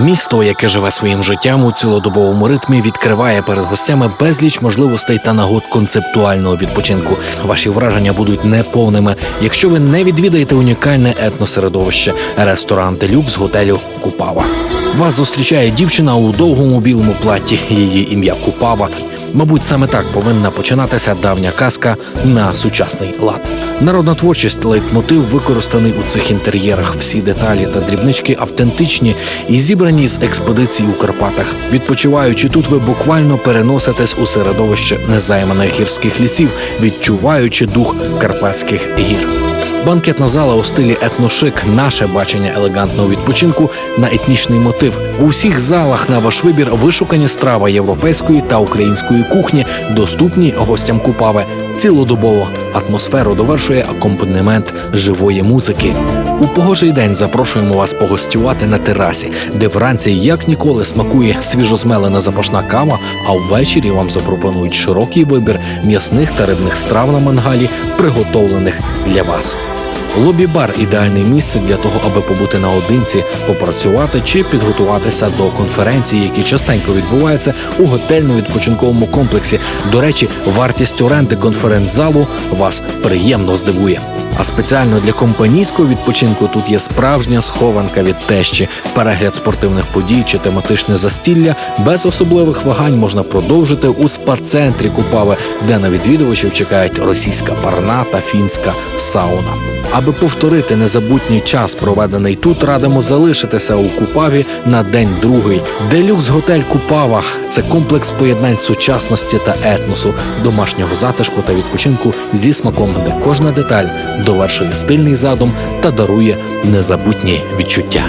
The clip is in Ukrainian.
Місто, яке живе своїм життям у цілодобовому ритмі, відкриває перед гостями безліч можливостей та нагод концептуального відпочинку. Ваші враження будуть неповними, якщо ви не відвідаєте унікальне етносередовище ресторан Делюкс готелю Купава. Вас зустрічає дівчина у довгому білому платі. Її ім'я Купава. Мабуть, саме так повинна починатися давня казка на сучасний лад. Народна творчість лейтмотив використаний у цих інтер'єрах. Всі деталі та дрібнички автентичні і зібрані з експедицій у Карпатах. Відпочиваючи тут, ви буквально переноситесь у середовище незайманих гірських лісів, відчуваючи дух карпатських гір. Банкетна зала у стилі етношик, наше бачення елегантного відпочинку на етнічний мотив. У всіх залах на ваш вибір вишукані страви європейської та української кухні, доступні гостям Купави. Цілодобово атмосферу довершує акомпанемент живої музики. У погожий день запрошуємо вас погостювати на терасі, де вранці як ніколи смакує свіжозмелена запашна кава, а ввечері вам запропонують широкий вибір м'ясних та рибних страв на мангалі, приготовлених для вас. Лобі-бар ідеальне місце для того, аби побути наодинці, попрацювати чи підготуватися до конференцій, які частенько відбуваються у готельно-відпочинковому комплексі. До речі, вартість оренди конференц-залу вас приємно здивує. А спеціально для компанійського відпочинку тут є справжня схованка від тещі, перегляд спортивних подій чи тематичне застілля без особливих вагань можна продовжити у спа-центрі Купави, де на відвідувачів чекають російська парна та фінська сауна. Аби повторити незабутній час, проведений тут, радимо залишитися у Купаві на день другий. Делюкс готель Купава це комплекс поєднань сучасності та етносу, домашнього затишку та відпочинку зі смаком, де кожна деталь довершує стильний задум та дарує незабутні відчуття.